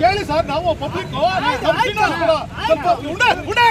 ಕೇಳಿ ಸರ್ ನಾವು ಪಬ್ಲಿಕ್ ಸ್ವಲ್ಪ ಉಂಡೆ ಉಂಡೆ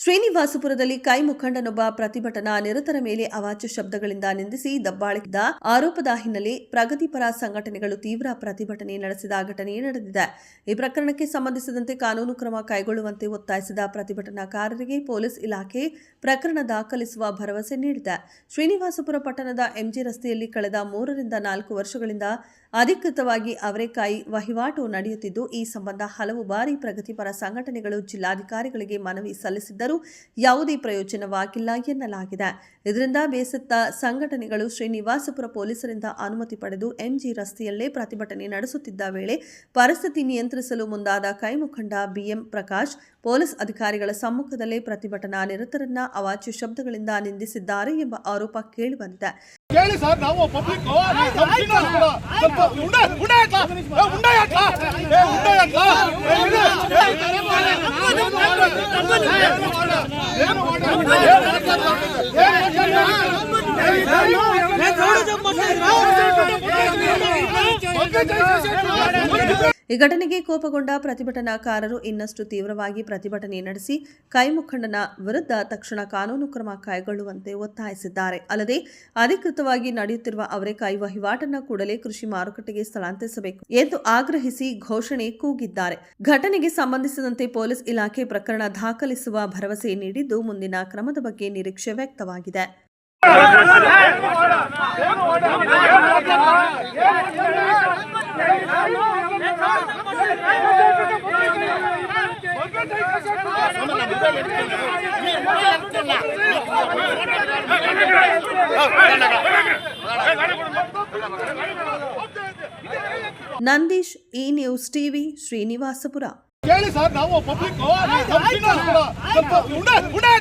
ಶ್ರೀನಿವಾಸಪುರದಲ್ಲಿ ಕೈ ಮುಖಂಡನೊಬ್ಬ ಪ್ರತಿಭಟನಾ ನಿರತರ ಮೇಲೆ ಅವಾಚ್ಯ ಶಬ್ದಗಳಿಂದ ನಿಂದಿಸಿ ದಬ್ಬಾಳಿಸಿದ ಆರೋಪದ ಹಿನ್ನೆಲೆ ಪ್ರಗತಿಪರ ಸಂಘಟನೆಗಳು ತೀವ್ರ ಪ್ರತಿಭಟನೆ ನಡೆಸಿದ ಘಟನೆ ನಡೆದಿದೆ. ಈ ಪ್ರಕರಣಕ್ಕೆ ಸಂಬಂಧಿಸಿದಂತೆ ಕಾನೂನು ಕ್ರಮ ಕೈಗೊಳ್ಳುವಂತೆ ಒತ್ತಾಯಿಸಿದ ಪ್ರತಿಭಟನಾಕಾರರಿಗೆ ಪೊಲೀಸ್ ಇಲಾಖೆ ಪ್ರಕರಣ ದಾಖಲಿಸುವ ಭರವಸೆ ನೀಡಿದೆ. ಶ್ರೀನಿವಾಸಪುರ ಪಟ್ಟಣದ ಎಂಜಿ ರಸ್ತೆಯಲ್ಲಿ ಕಳೆದ ಮೂರರಿಂದ ನಾಲ್ಕು ವರ್ಷಗಳಿಂದ ಅಧಿಕೃತವಾಗಿ ಅವರೆಕಾಯಿ ವಹಿವಾಟು ನಡೆಯುತ್ತಿದ್ದು, ಈ ಸಂಬಂಧ ಹಲವು ಬಾರಿ ಪ್ರಗತಿಪರ ಸಂಘಟನೆಗಳು ಜಿಲ್ಲಾಧಿಕಾರಿಗಳಿಗೆ ಮನವಿ ಸಲ್ಲಿಸಿದ್ದರೂ. ಯಾವುದೇ ಪ್ರಯೋಜನವಾಗಿಲ್ಲ ಎನ್ನಲಾಗಿದೆ ಇದರಿಂದ ಬೇಸತ್ತ ಸಂಘಟನೆಗಳು ಶ್ರೀನಿವಾಸಪುರ ಪೊಲೀಸರಿಂದ ಅನುಮತಿ ಪಡೆದು ಎಂಜಿ ರಸ್ತೆಯಲ್ಲೇ ಪ್ರತಿಭಟನೆ ನಡೆಸುತ್ತಿದ್ದ ವೇಳೆ ಪರಿಸ್ಥಿತಿ ನಿಯಂತ್ರಿಸಲು ಮುಂದಾದ ಕೈ ಮುಖಂಡ ಬಿಎಂ ಪ್ರಕಾಶ್ ಪೊಲೀಸ್ ಅಧಿಕಾರಿಗಳ ಸಮ್ಮುಖದಲ್ಲೇ ಪ್ರತಿಭಟನಾ ನಿರತರನ್ನ ಅವಾಚ್ಯ ಶಬ್ದಗಳಿಂದ ನಿಂದಿಸಿದ್ದಾರೆ ಎಂಬ ಆರೋಪ ಕೇಳಿಬಂದಿದೆ ಕೇಳಿ ಸರ್ ನಾವು ಪಬ್ಲಿಕ್ ಉಂಡೆ ಉಂಡೆ ಉಂಡೆ ಈ ಘಟನೆಗೆ ಕೋಪಗೊಂಡ ಪ್ರತಿಭಟನಾಕಾರರು ಇನ್ನಷ್ಟು ತೀವ್ರವಾಗಿ ಪ್ರತಿಭಟನೆ ನಡೆಸಿ ಕೈ ಮುಖಂಡನ ವಿರುದ್ಧ ತಕ್ಷಣ ಕಾನೂನು ಕ್ರಮ ಕೈಗೊಳ್ಳುವಂತೆ ಒತ್ತಾಯಿಸಿದ್ದಾರೆ. ಅಲ್ಲದೆ, ಅಧಿಕೃತವಾಗಿ ನಡೆಯುತ್ತಿರುವ ಅವರೆಕಾಯಿ ವಹಿವಾಟನ್ನ ಕೂಡಲೇ ಕೃಷಿ ಮಾರುಕಟ್ಟೆಗೆ ಸ್ಥಳಾಂತರಿಸಬೇಕು ಎಂದು ಆಗ್ರಹಿಸಿ ಘೋಷಣೆ ಕೂಗಿದ್ದಾರೆ. ಘಟನೆಗೆ ಸಂಬಂಧಿಸಿದಂತೆ ಪೊಲೀಸ್ ಇಲಾಖೆ ಪ್ರಕರಣ ದಾಖಲಿಸುವ ಭರವಸೆ ನೀಡಿದ್ದು ಮುಂದಿನ ಕ್ರಮದ ಬಗ್ಗೆ ನಿರೀಕ್ಷೆ ವ್ಯಕ್ತವಾಗಿದೆ. ನಂದೀಶ್ ಈ ನ್ಯೂಸ್ ಟಿವಿ ಶ್ರೀನಿವಾಸಪುರ ಕೇಳಿ ಸರ್ ನಾವು ಪಬ್ಲಿಕ್ ಸ್ವಲ್ಪ ಉಂಡೆ ಉಂಡೆ